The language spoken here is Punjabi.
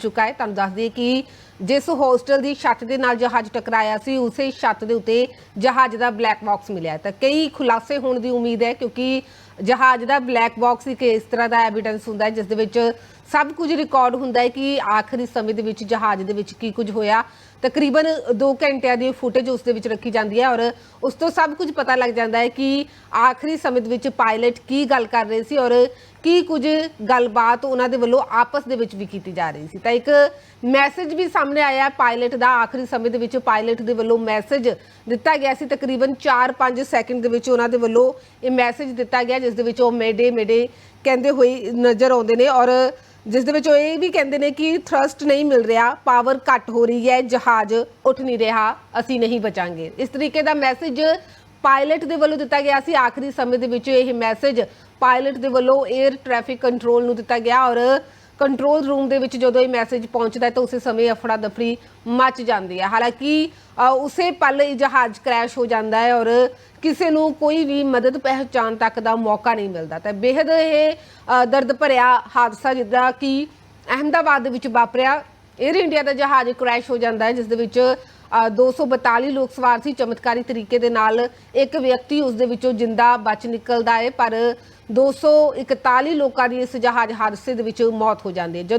ਚੁੱਕਾ ਹੈ। ਤੁਹਾਨੂੰ ਦੱਸ ਦਈਏ ਕਿ ਜਿਸ ਹੋਸਟਲ ਦੀ ਛੱਤ ਦੇ ਨਾਲ ਜਹਾਜ਼ ਟਕਰਾਇਆ ਸੀ, ਉਸੇ ਛੱਤ ਦੇ ਉੱਤੇ ਜਹਾਜ਼ ਦਾ ਬਲੈਕ ਬਾਕਸ ਮਿਲਿਆ ਤਾਂ ਕਈ ਖੁਲਾਸੇ ਹੋਣ ਦੀ ਉਮੀਦ ਹੈ, ਕਿਉਂਕਿ ਜਹਾਜ਼ ਦਾ ਬਲੈਕ ਬਾਕਸ ਇੱਕ ਇਸ ਤਰ੍ਹਾਂ ਦਾ ਐਵੀਡੈਂਸ ਹੁੰਦਾ ਹੈ, ਜਿਸ ਦੇ ਵਿੱਚ ਸਭ ਕੁਝ ਰਿਕਾਰਡ ਹੁੰਦਾ ਹੈ ਕਿ ਆਖਰੀ ਸਮੇਂ ਦੇ ਵਿੱਚ ਜਹਾਜ਼ ਦੇ ਵਿੱਚ ਕੀ ਕੁਝ ਹੋਇਆ। ਤਕਰੀਬਨ 2 ਘੰਟਿਆਂ ਦੀ ਫੁਟੇਜ ਉਸ ਦੇ ਵਿੱਚ ਰੱਖੀ ਜਾਂਦੀ ਹੈ ਔਰ ਉਸ ਤੋਂ ਸਭ ਕੁਝ ਪਤਾ ਲੱਗ ਜਾਂਦਾ ਹੈ ਕਿ ਆਖਰੀ ਸਮੇਂ ਦੇ ਵਿੱਚ ਪਾਇਲਟ ਕੀ ਗੱਲ ਕਰ ਰਹੇ ਸੀ ਔਰ ਕੀ ਕੁਝ ਗੱਲਬਾਤ ਉਹਨਾਂ ਦੇ ਵੱਲੋਂ ਆਪਸ ਦੇ ਵਿੱਚ ਵੀ ਕੀਤੀ ਜਾ ਰਹੀ ਸੀ। ਤਾਂ ਇੱਕ ਮੈਸੇਜ ਵੀ ਸਾਹਮਣੇ ਆਇਆ ਪਾਇਲਟ ਦਾ ਆਖਰੀ ਸਮੇਂ ਦੇ ਵਿੱਚ ਪਾਇਲਟ ਦੇ ਵੱਲੋਂ ਮੈਸੇਜ ਦਿੱਤਾ ਗਿਆ ਸੀ। ਤਕਰੀਬਨ 4-5 ਸੈਕਿੰਡ ਦੇ ਵਿੱਚ ਉਹਨਾਂ ਦੇ ਵੱਲੋਂ ਇਹ ਮੈਸੇਜ ਦਿੱਤਾ ਗਿਆ, ਜਿਸ ਦੇ ਵਿੱਚ ਉਹ ਮੇਡੇ ਮੇਡੇ ਕਹਿੰਦੇ ਹੋਏ ਨਜ਼ਰ ਆਉਂਦੇ ਨੇ ਔਰ ਜਿਸ ਦੇ ਵਿੱਚ ਉਹ ਇਹ ਵੀ ਕਹਿੰਦੇ ਨੇ ਕਿ ਥਰਸਟ ਨਹੀਂ ਮਿਲ ਰਿਹਾ ਪਾਵਰ ਘੱਟ ਹੋ ਰਹੀ ਹੈ, ਜਹਾਜ਼ ਉੱਠ ਨਹੀਂ ਰਿਹਾ, ਅਸੀਂ ਨਹੀਂ ਬਚਾਂਗੇ। ਇਸ ਤਰੀਕੇ ਦਾ ਮੈਸੇਜ ਪਾਇਲਟ ਦੇ ਵੱਲੋਂ ਦਿੱਤਾ ਗਿਆ ਸੀ। ਆਖਰੀ ਸਮੇਂ ਦੇ ਵਿੱਚ ਇਹ ਮੈਸੇਜ ਪਾਇਲਟ ਦੇ ਵੱਲੋਂ 에ਅਰ ਟ੍ਰੈਫਿਕ ਕੰਟਰੋਲ ਨੂੰ ਦਿੱਤਾ ਗਿਆ ਔਰ ਕੰਟਰੋਲ ਰੂਮ ਦੇ ਵਿੱਚ ਜਦੋਂ ਇਹ ਮੈਸੇਜ ਪਹੁੰਚਦਾ ਹੈ ਤਾਂ ਉਸੇ ਸਮੇਂ ਅਫੜਾ ਦਫੜੀ ਮਚ ਜਾਂਦੀ ਹੈ। ਹਾਲਾਂਕਿ ਉਸੇ ਪਲ ਇਹ ਜਹਾਜ਼ ਕ੍ਰੈਸ਼ ਹੋ ਜਾਂਦਾ ਹੈ ਔਰ ਕਿਸੇ ਨੂੰ ਕੋਈ ਵੀ ਮਦਦ ਪਹਿਚਾਣ ਤੱਕ ਦਾ ਮੌਕਾ ਨਹੀਂ ਮਿਲਦਾ। ਤਾਂ ਬੇहद ਇਹ ਦਰਦ ਭਰਿਆ ਹਾਦਸਾ ਜਿੱਦਾਂ ਕਿ ਅਹਮਦਾਬਾਦ ਦੇ ਵਿੱਚ ਵਾਪਰਿਆ। 에ਅਰ ਇੰਡੀਆ ਦਾ ਜਹਾਜ਼ ਕ੍ਰੈਸ਼ ਹੋ ਜਾਂਦਾ ਹੈ ਜਿਸ ਦੇ ਵਿੱਚ ਅ, 242 ਲੋਕ ਸਵਾਰ ਸੀ। ਚਮਤਕਾਰੀ ਤਰੀਕੇ ਦੇ ਨਾਲ ਇੱਕ ਵਿਅਕਤੀ ਉਸ ਦੇ ਵਿੱਚੋਂ ਜਿੰਦਾ ਬਚ ਨਿਕਲਦਾ ਹੈ ਪਰ 241 ਲੋਕਾਂ ਦੀ ਇਸ ਜਹਾਜ਼ ਹਾਦਸੇ ਦੇ ਵਿੱਚ ਮੌਤ ਹੋ ਜਾਂਦੀ ਹੈ।